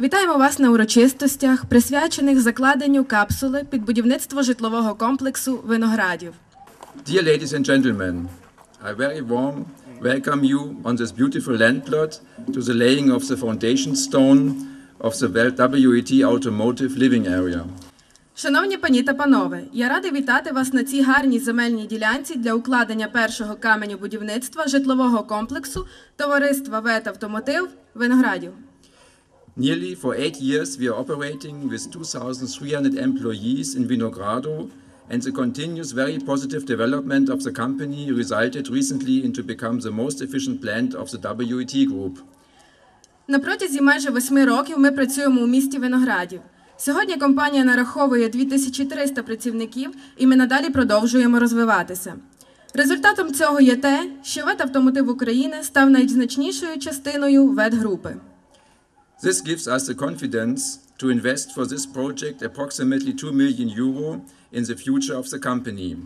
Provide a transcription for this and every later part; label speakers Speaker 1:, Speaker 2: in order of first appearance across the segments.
Speaker 1: Вітаємо вас на урочистостях, присвячених закладенню капсули під будівництво житлового комплексу виноградів.
Speaker 2: Dear ladies and gentlemen, I very warm welcome you on this beautiful land plot to the laying of the foundation stone of the WET Automotive Living Area.
Speaker 1: Шановні пані та панове, я радий вітати вас на цій гарній земельній ділянці для укладення першого каменю будівництва житлового комплексу товариства ВЕТ Автомотив Виноградів.
Speaker 2: Nearly for eight years, we are operating with 2,300 employees in Vinogrado, and the continuous very positive development of the company resulted recently into become the most efficient plant of the WET Group.
Speaker 1: На протязі майже восьми років ми працюємо у місті Виноградів. Сьогодні компанія нараховує 2300 працівників, і ми надалі продовжуємо розвиватися. Результатом цього є те, що ВЕТ Автомотив України став найзначнішою частиною ВЕТ-групи.
Speaker 2: This gives us the confidence to invest for this project approximately 2 million euro in the future of the company.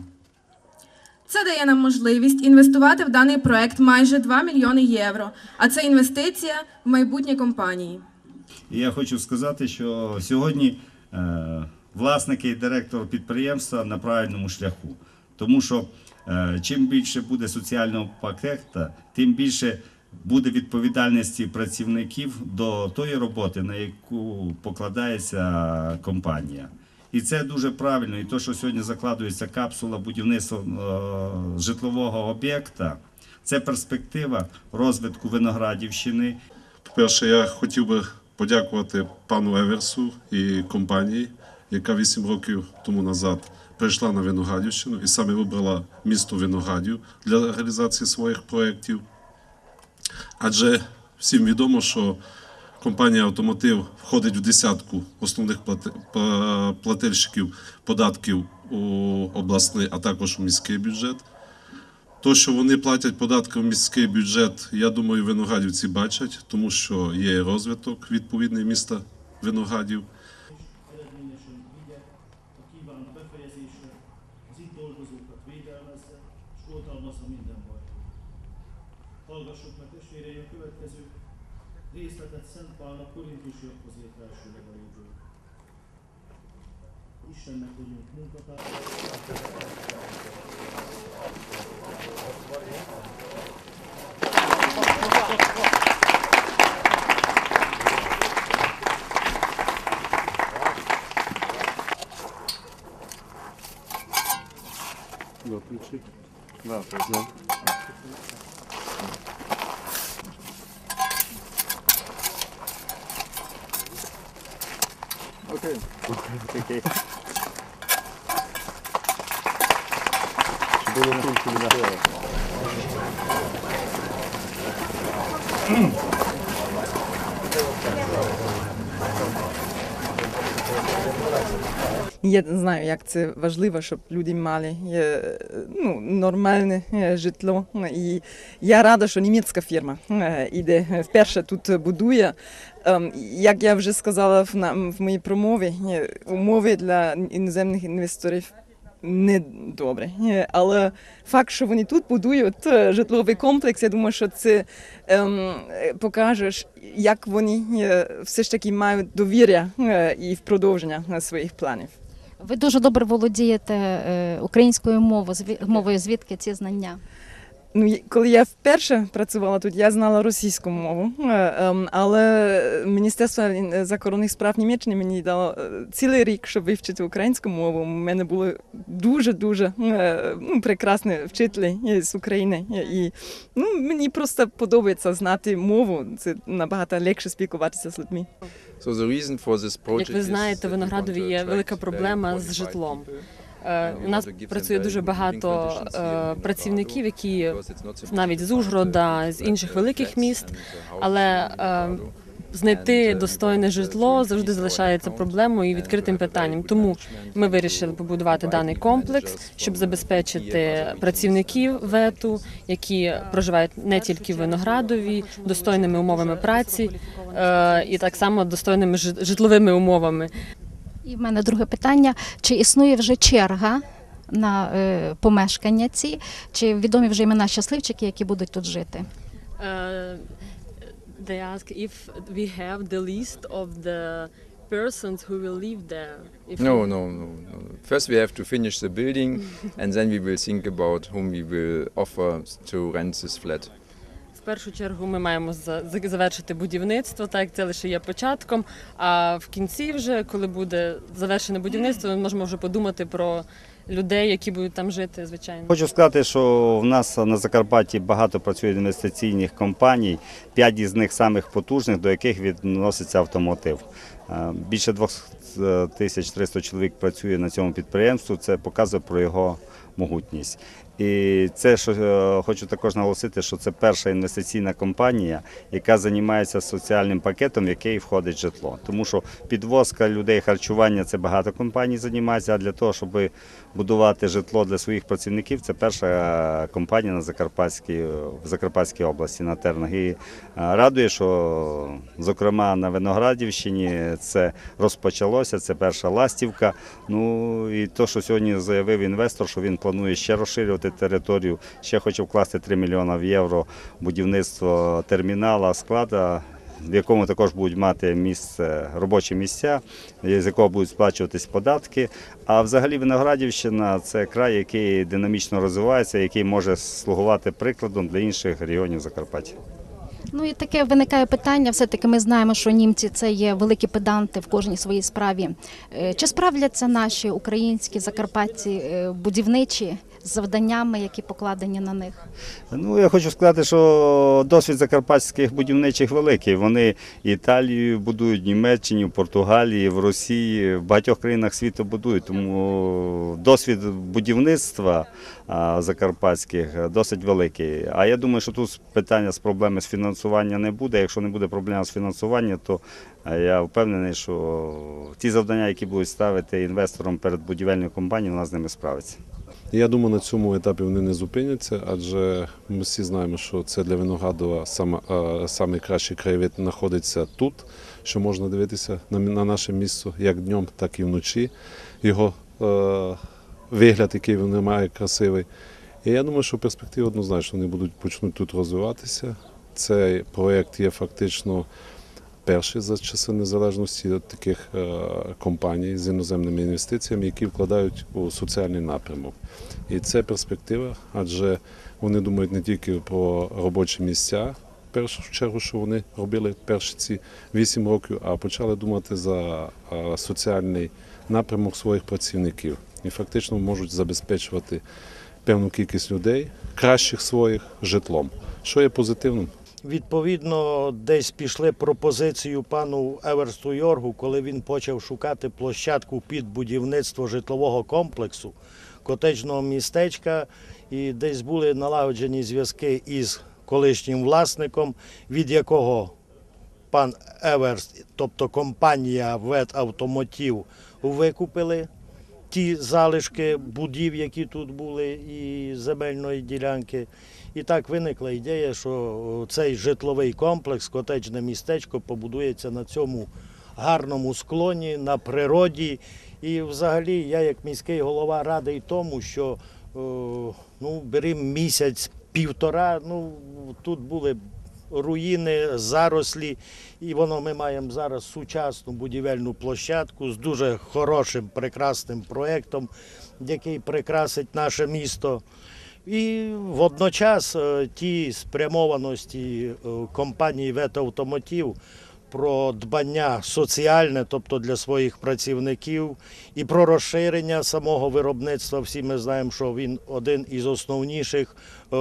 Speaker 1: Це дає нам можливість інвестувати в даний проект майже 2 мільйони євро, а це інвестиція в майбутнє компанії.
Speaker 3: І я хочу сказати, що сьогодні е, власники і директор підприємства на правильному шляху. Тому що е, чим більше буде соціального пакета, тим більше буде відповідальності працівників до тої роботи, на яку покладається компанія. І це дуже правильно. І те, що сьогодні закладується капсула будівництва е, житлового об'єкта, це перспектива розвитку Виноградівщини
Speaker 4: По-перше, я хотів би подякувати пану Еверсу і компанії, яка 8 років тому назад прийшла на Виноградівщину і саме вибрала місто Виноградів для реалізації своїх проєктів. Адже всім відомо, що компанія Автомотив входить в десятку основних плательщиків податків у обласний, а також у міський бюджет. То, що вони платять податки в міський бюджет, я думаю, виноградівці бачать, тому що є розвиток відповідний міста виноградів.
Speaker 5: részletet Szent Pálnak korintusiakhoz írt első a jövő. Istennek vagyunk munkatársak. Jó, kicsit. Változom. うん。
Speaker 6: Я не знаю, як це важливо, щоб люди мали е, ну, нормальне е, житло. І я рада, що німецька фірма е, іде вперше тут будує. Ем, Як я вже сказала в, моїй промові, умови для іноземних інвесторів не добре. Але факт, що вони тут будують е, житловий комплекс, я думаю, що це ем, е, покаже, як вони е, все ж таки мають довір'я і в продовження своїх планів.
Speaker 7: Ви дуже добре володієте українською мовою, мовою, звідки ці знання?
Speaker 6: Ну, коли я вперше працювала тут, я знала російську мову, е, ем, але Міністерство е, закордонних справ Німеччини мені дало е, цілий рік, щоб вивчити українську мову. У мене були дуже-дуже е, ну, прекрасні вчителі з України. І ну, мені просто подобається знати мову. Це набагато легше спілкуватися з людьми.
Speaker 2: So the reason for this project
Speaker 8: Як ви знаєте, в Виноградові є велика проблема з житлом. Е, У нас працює дуже багато е, працівників, які навіть з Ужгорода, з інших великих міст, але е, знайти достойне житло завжди залишається проблемою і відкритим питанням. Тому ми вирішили побудувати даний комплекс, щоб забезпечити працівників вету, які проживають не тільки в Виноградові, достойними умовами праці е, і так само достойними житловими умовами.
Speaker 7: І в мене друге питання: чи існує вже черга на е, помешкання ці, чи відомі вже імена щасливчиків, які будуть тут жити?
Speaker 8: Е, They ask if we have the list of the persons who will live there. If
Speaker 2: No, no, no, no. First, we have to finish the building, and then we will think about whom we will offer to rent this flat.
Speaker 8: Першу чергу ми маємо за- за- завершити будівництво, так це лише є початком. А в кінці, вже коли буде завершене будівництво, ми можемо вже подумати про людей, які будуть там жити, звичайно.
Speaker 3: Хочу сказати, що в нас на Закарпатті багато працює інвестиційних компаній, п'ять із них самих потужних, до яких відноситься автомотив. Е, Більше 2300 чоловік працює на цьому підприємстві. Це показує про його могутність. І це що е, хочу також наголосити, що це перша інвестиційна компанія, яка займається соціальним пакетом, в який входить житло. Тому що підвозка людей, харчування це багато компаній займається. А для того, щоб будувати житло для своїх працівників, це перша е, компанія на Закарпатській в Закарпатській області на тернах. І е, радує, що зокрема на Виноградівщині це розпочалося. Це перша ластівка. Ну і то, що сьогодні заявив інвестор, що він планує ще розширювати територію, ще хоче вкласти 3 мільйони євро будівництво термінала, склада. В якому також будуть мати місце робочі місця, з якого будуть сплачуватись податки. А взагалі Виноградівщина це край, який динамічно розвивається, який може слугувати прикладом для інших регіонів Закарпаття.
Speaker 7: Ну і таке виникає питання. Все таки ми знаємо, що німці це є великі педанти в кожній своїй справі. Е, Чи справляться наші українські закарпатці е, будівничі завданнями, які покладені на них?
Speaker 3: Ну, я хочу сказати, що досвід закарпатських будівничих великий. Вони Італію будують, в Німеччині, в Португалії, в Росії, в багатьох країнах світу будують. Тому досвід будівництва закарпатських досить великий. А я думаю, що тут питання з проблеми з фінансування не буде. Якщо не буде проблем з фінансуванням, то я впевнений, що ті завдання, які будуть ставити інвесторам перед будівельною компанією, вона з ними справиться.
Speaker 4: Я думаю, на цьому етапі вони не зупиняться, адже ми всі знаємо, що це для Виноградова саме, кращий краєвид знаходиться тут, що можна дивитися на, на наше місто як днем, так і вночі. Його е, вигляд, який він має, красивий. І я думаю, що перспективи однозначно вони будуть почнуть тут розвиватися. Цей проєкт є фактично перший за часи незалежності таких е, компаній з іноземними інвестиціями, які вкладають у соціальний напрямок. І це перспектива, адже вони думають не тільки про робочі місця, першу чергу, що вони робили перші ці 8 років, а почали думати за е, соціальний напрямок своїх працівників і фактично можуть забезпечувати певну кількість людей, кращих своїх житлом, що є позитивним.
Speaker 5: Відповідно, десь пішли пропозицію пану Еверсту Йоргу, коли він почав шукати площадку під будівництво житлового комплексу, котеджного містечка, і десь були налагоджені зв'язки із колишнім власником, від якого пан Еверст, тобто компанія Ветавтомотів, викупили ті залишки будів, які тут були, і земельної ділянки. І так виникла ідея, що цей житловий комплекс, котеджне містечко побудується на цьому гарному склоні, на природі. І взагалі я, як міський голова, радий тому, що е, ну, беремо місяць, півтора, ну тут були руїни, зарослі, і воно ми маємо зараз сучасну будівельну площадку з дуже хорошим, прекрасним проєктом, який прикрасить наше місто. І водночас е, ті спрямованості е, компанії «Ветавтомотів» про дбання соціальне, тобто для своїх працівників, і про розширення самого виробництва. Всі ми знаємо, що він один із основніших е,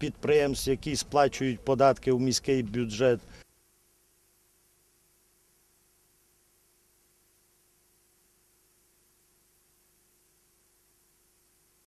Speaker 5: підприємств, які сплачують податки в міський бюджет.